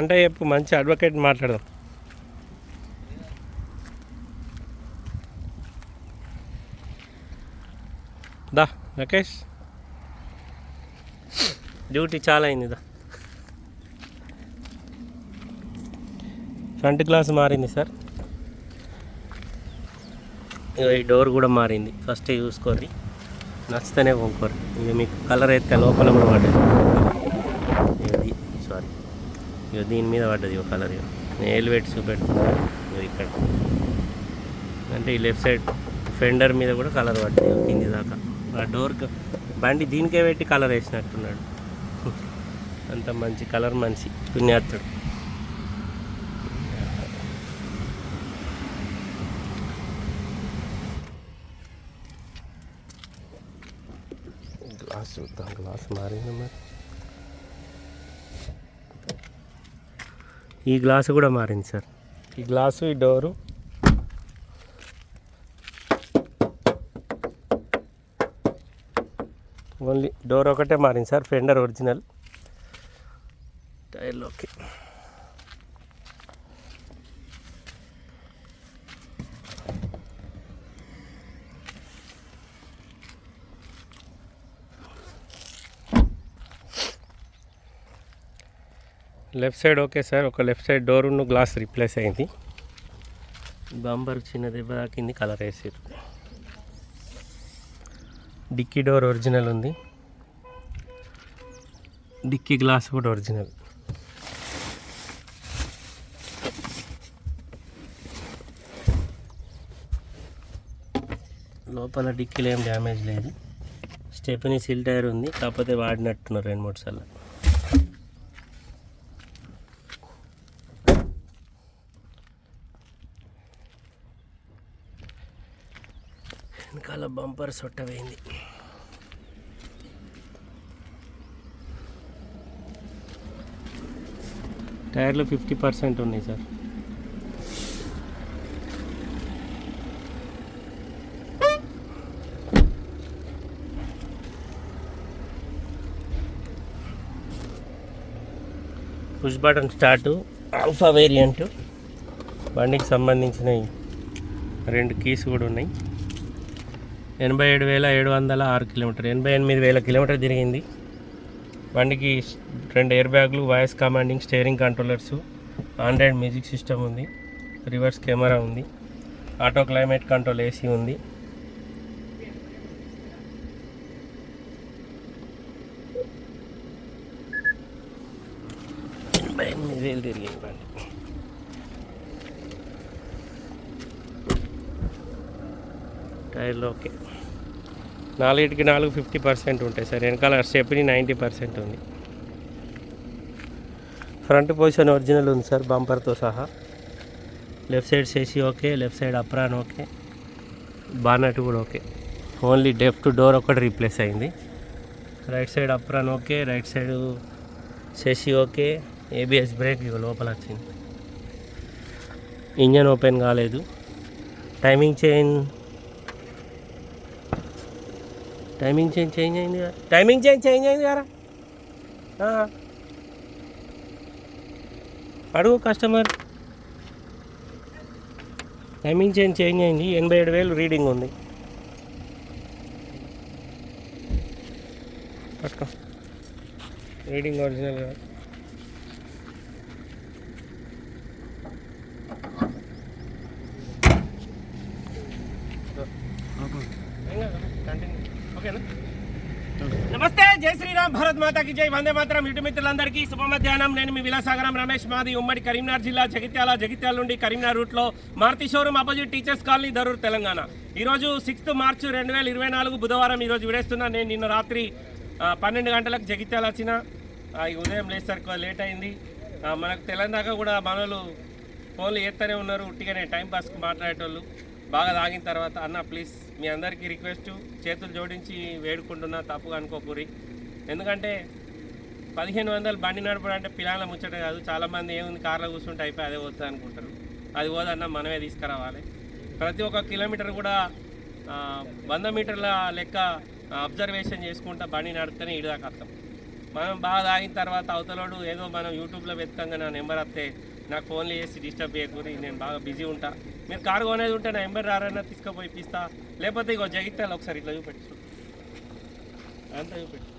అంటే చెప్పు మంచి అడ్వకేట్ మాట్లాడదాం. దా రకేష్. డ్యూటీ చాలా అయింది దా. ఫ్రంట్ గ్లాస్ మారింది సార్. ఈ డోర్ కూడా మారింది. ఫస్ట్ చూసుకోండి. నచ్చితేనే కొనుక్కోరు ఇక మీకు కలర్ అయితే లోపల కూడా పడ్డది. ఇక దీని మీద పడ్డది ఒక కలర్ ఇక పెట్టి పెట్టి చూపెడుతున్నాను ఇక్కడ. అంటే ఈ లెఫ్ట్ సైడ్ ఫెండర్ మీద కూడా కలర్ పడ్డది కింది దాకా. ఆ డోర్ బండి దీనికే పెట్టి కలర్ వేసినట్టున్నాడు. అంత మంచి కలర్ మనిషి పుణ్యాత్తుడు. గ్లాస్ చూద్దాం గ్లాస్ మారిందా మరి? ఈ గ్లాసు కూడా మారింది సార్. ఈ గ్లాసు ఈ డోరు. ఓన్లీ డోర్ ఒకటే మారింది సార్ ఫెండర్ ఒరిజినల్. టైర్లోకి. లెఫ్ట్ సైడ్ ఓకే సార్ ఒక లెఫ్ట్ సైడ్ డోర్ ఉన్న గ్లాస్ రీప్లేస్ అయింది. బంబర్ చిన్న దెబ్బ తాకింది కలర్ వేసారు డిక్కీ డోర్ ఒరిజినల్ ఉంది. డిక్కీ గ్లాస్ కూడా ఒరిజినల్. లోపల డిక్కీలో ఏం డ్యామేజ్ లేదు. స్టెపెనీ సిల్ టైర్ ఉంది కాకపోతే వాడినట్టున్నారు రెండు మూడు సార్లు. వెనకాల బంపర్ సొట్టవేయింది టైర్లు ఫిఫ్టీ పర్సెంట్ ఉన్నాయి sir. Push button start alpha variant బండికి సంబంధించిన రెండు కీస్ కూడా ఉన్నాయి. ఎనభై ఏడు వేల ఏడు వందల ఆరు కిలోమీటర్ ఎనభై ఎనిమిది వేల కిలోమీటర్ తిరిగింది. బండికి రెండు ఎయిర్ బ్యాగులు voice commanding steering controllers Android music system ఉంది రివర్స్ కెమెరా ఉంది ఆటో క్లైమేట్ కంట్రోల్ ఏసీ ఉంది. ఎనభై ఎనిమిది వేలు తిరిగింది బండి. టైర్లు ఓకే. నాలుగిటికి నాలుగు ఫిఫ్టీ పర్సెంట్ ఉంటాయి సార్. వెనకాల స్టెప్ని నైంటీ పర్సెంట్ ఉంది. ఫ్రంట్ పొజిషన్ ఒరిజినల్ ఉంది సార్ బంపర్తో సహా. Left side chassis okay left side apron okay. Bonnet కూడా ఓకే. ఓన్లీ డెఫ్ట్ డోర్ ఒకటి రీప్లేస్ అయింది. Right side apron okay right side chassis okay. ABS brake లోపల వచ్చింది. Engine open కాలేదు. Timing chain timing change change అయింది కదా. Timing change change అయింది కదా. అడుగు కస్టమర్. టైమింగ్ చేంజ్ చేంజ్ అయింది. ఎనభై ఏడు వేలు రీడింగ్ ఉంది. పట్టుకో. రీడింగ్ ఒరిజినల్ కాదు. నమస్తే జై శ్రీరామ్ భారత్ మాతాకి జై. వందే మాత్రం ఇటు మిత్రులందరికీ శుభ మధ్యాహ్నం. నేను మీ విలాసాగరం రమేష్ మాది ఉమ్మడి కరీంనగర్ జిల్లా జగిత్యాల జగిత్యాల నుండి కరీంనగర్ రూట్లో Maruti showroom opposite teachers colony Darur Telangana. ఈరోజు సిక్స్త్ మార్చ్ రెండు వేల ఇరవై నాలుగు బుధవారం ఈరోజు విడేస్తున్నా. నేను నిన్న రాత్రి పన్నెండు గంటలకు జగిత్యాల వచ్చిన. ఈ ఉదయం లేసరికి లేట్ అయింది. మనకు తెలంగాణ కూడా మనలు ఫోన్లు చేస్తూనే ఉన్నారు. ఉట్టిగానే టైం పాస్కి మాట్లాడేటోళ్ళు. బాగా తాగిన తర్వాత అన్న ప్లీజ్ మీ అందరికీ రిక్వెస్ట్ చేతులు జోడించి వేడుకుంటున్నా తప్పుగా అనుకోకూరి. ఎందుకంటే పదిహేను వందలు బండి నడపడం అంటే పిల్లల ముచ్చట కాదు. చాలామంది ఏముంది కార్లో కూర్చుంటే అయిపోయి అదే వస్తుంది అనుకుంటారు. అది పోదన్నా మనమే తీసుకురావాలి. ప్రతి ఒక్క కిలోమీటర్ కూడా వంద మీటర్ల లెక్క అబ్జర్వేషన్ చేసుకుంటా బండి నడితేనే ఇడిదాకా మనం బాగా తాగిన తర్వాత అవతలోడు ఏదో మనం యూట్యూబ్లో వెతకంగా నా నెంబర్ వస్తే నాకు ఫోన్లు చేసి డిస్టర్బ్ చేయకూరి నేను బాగా బిజీ ఉంటా. మీరు కారు కొనేది ఉంటే నా ఎంబర్ రారన్నా తీసుకుపోయి ఇప్పిస్తా లేకపోతే ఇగో జగిత్తాలు ఒకసారి ఇట్లా చూపెట్టు. అంతా చూపెట్టు.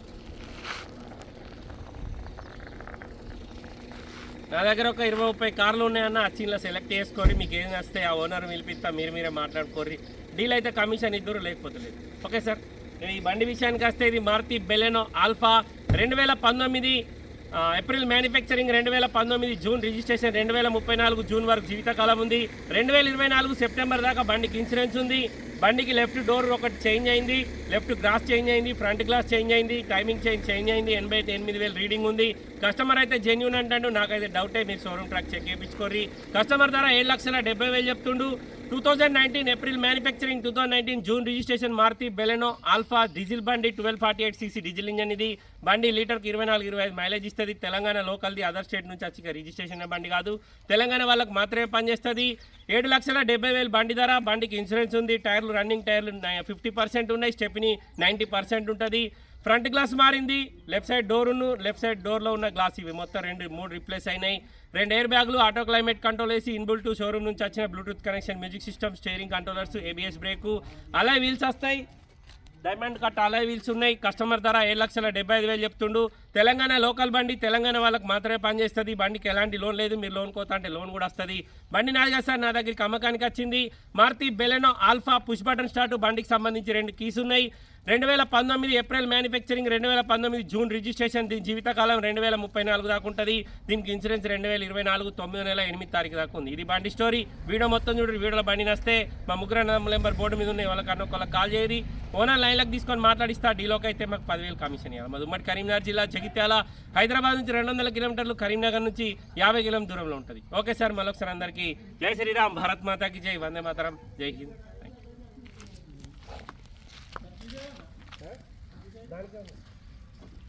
నా దగ్గర ఒక ఇరవై ముప్పై కార్లు ఉన్నాయన్న అచ్చిన్లో సెలెక్ట్ చేసుకొని మీకు ఏం వస్తే ఆ ఓనర్ పిలిపిస్తా మీరు మీరే మాట్లాడుకోర్రి డీల్ అయితే కమిషన్ ఇద్దరు లేకపోతే లేదు. Okay sir. నేను ఈ బండి విషయానికి వస్తే ఇది మారుతి బెలెనో ఆల్ఫా రెండు వేల పంతొమ్మిది ఏప్రిల్ మ్యానుఫ్యాక్చరింగ్ రెండు వేల పంతొమ్మిది జూన్ రిజిస్ట్రేషన్ రెండు వేల ముప్పై నాలుగు జూన్ వరకు జీవితకాలం ఉంది. రెండు వేల ఇరవై నాలుగు సెప్టెంబర్ దాకా బండికి ఇన్సూరెన్స్ ఉంది. బండికి లెఫ్ట్ డోర్ ఒకటి చేంజ్ అయింది. లెఫ్ట్ గ్లాస్ చేంజ్ అయింది. ఫ్రంట్ గ్లాస్ చేంజ్ అయింది. టైమింగ్ చేంజ్ చేంజ్ అయింది. ఎనభై అయితే ఎనిమిది వేలు రీడింగ్ ఉంది. కస్టమర్ అయితే జెన్యున్ అంటాడు. నాకైతే డౌటే మీరు షోరూమ్ ట్రాక్ చెక్ చేయించుకోర్రి. కస్టమర్ ధర ఏడు లక్షల డెబ్బై వేలు చెప్తుండు. Two thousand nineteen April manufacturing two thousand nineteen June registration Maruti Baleno alpha diesel బండి twelve forty eight CC diesel engine ఇది. బండి లీటర్కి ఇరవై నాలుగు ఇరవై ఐదు మైలేజ్ ఇస్తుంది. తెలంగాణ లోకల్ది అదర్ స్టేట్ నుంచి వచ్చి రిజిస్ట్రేషన్ అయిన బండి కాదు. తెలంగాణ వాళ్ళకి మాత్రమే పనిచేస్తుంది. ఏడు లక్షల డెబ్బై వేలు బండి ధర. బండికి ఇన్సూరెన్స్ ఉంది. టైర్లు రన్నింగ్ టైర్లు ఫిఫ్టీ పర్సెంట్ ఉన్నాయి. స్టెప్ని నైంటీ పర్సెంట్ ఉంటుంది. ఫ్రంట్ గ్లాస్ మారింది. లెఫ్ట్ సైడ్ డోరును లెఫ్ట్ సైడ్ డోర్లో ఉన్న గ్లాస్ ఇవి. మొత్తం రెండు మూడు రిప్లేస్ అయినాయి. రెండు ఎయిర్ బ్యాగులు ఆటో క్లైమేట్ కంట్రోల్ వేసి ఇన్బుల్ టు షోరూమ్ నుంచి వచ్చిన Bluetooth connection music system steering controllers ABS brake alloy wheels వస్తాయి. డైమండ్ కట్ అలా వీల్స్ ఉన్నాయి. కస్టమర్ ధర ఏడు లక్షల డెబ్బై ఐదు వేలు చెప్తుండు. తెలంగాణ లోకల్ బండి తెలంగాణ వాళ్ళకి మాత్రమే పనిచేస్తుంది బండికి ఎలాంటి లోన్ లేదు. మీరు లోన్ కోత అంటే లోన్ కూడా వస్తుంది. బండి నాది కదా సార్ నా దగ్గరికి అమ్మకానికి వచ్చింది. Maruti Baleno alpha push button start బండికి సంబంధించి రెండు కీస్ ఉన్నాయి. రెండు వేల పంతొమ్మిది ఏప్రిల్ మ్యానుఫ్యాక్చరింగ్ రెండు వేల పంతొమ్మిది జూన్ రిజిస్ట్రేషన్ దీని జీవితకాలం రెండు వేల ముప్పై నాలుగు దాకా ఉంటుంది. దీనికి ఇన్సూరెన్స్ రెండు వేల ఇరవై నాలుగు తొమ్మిది నెల ఎనిమిది తారీఖు దాకా ఉంది. ఇది బండి స్టోరీ. వీడియో మొత్తం చూడండి. వీడియోలో బండి నస్తే మా ముగ్గురు నెంబర్ బోర్డు మీద ఉన్నాయి. వాళ్ళకి అన్నొకళ్ళకి కాల్ చేయరి ఓనర్ లైన్లకు తీసుకొని మాట్లాడిస్తా. డీలోకి అయితే మాకు పదివేలు కమిషన్ ఇవ్వాలి. మా ఉమ్మడి కరీంనగర్ జిల్లా జగిత్యాల. హైదరాబాద్ నుంచి రెండు వందల కిలోమీటర్లు కరీంనగర్ నుంచి యాభై కిలోమీటర్ దూరంలో ఉంటుంది. ఓకే సార్ మరొకసారి అందరికీ జై శ్రీరామ్. భారత్ మాతాకి జై. వందే మాతరం. జై హింద్. salga, güey.